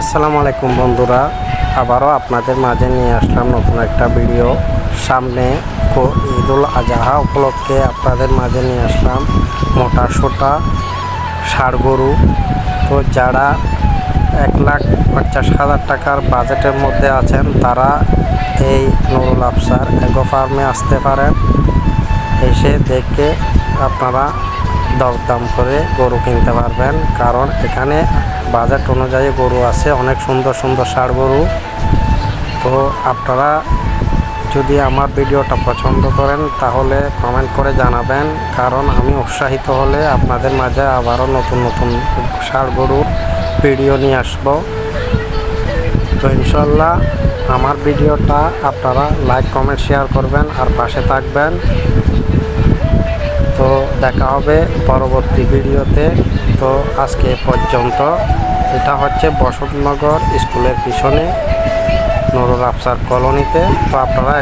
আসসালামু আলাইকুম বন্ধুরা, আবারও আপনাদের মাঝে নিয়ে আসলাম নতুন একটা ভিডিও। সামনে ঈদুল আজহা উপলক্ষে আপনাদের মাঝে নিয়ে আসলাম মোটা সোটা ষাড় গরু। তো যারা এক লাখ পঞ্চাশ হাজার টাকার বাজেটের মধ্যে আছেন, তারা এই নুরুল আফসার এগো ফার্মে আসতে পারেন। এসে দেখে আপনারা দরদাম করে গরু কিনতে পারবেন। কারণ এখানে বাজেট অনুযায়ী গরু আছে, অনেক সুন্দর সুন্দর ষাড় গরু। তো আপনারা যদি আমার ভিডিওটা পছন্দ করেন, তাহলে কমেন্ট করে জানাবেন। কারণ আমি উৎসাহিত হলে আপনাদের মাঝে আবারও নতুন নতুন ষাড় গরুর ভিডিও নিয়ে আসব। তো ইনশাল্লাহ আমার ভিডিওটা আপনারা লাইক কমেন্ট শেয়ার করবেন আর পাশে থাকবেন। দেখা হবে পরবর্তী ভিডিওতে। তো আজকে পর্যন্ত। এটা হচ্ছে বসন্তনগর স্কুলের পিছনে নুরুল আফসার কলোনিতে। তো আপনারা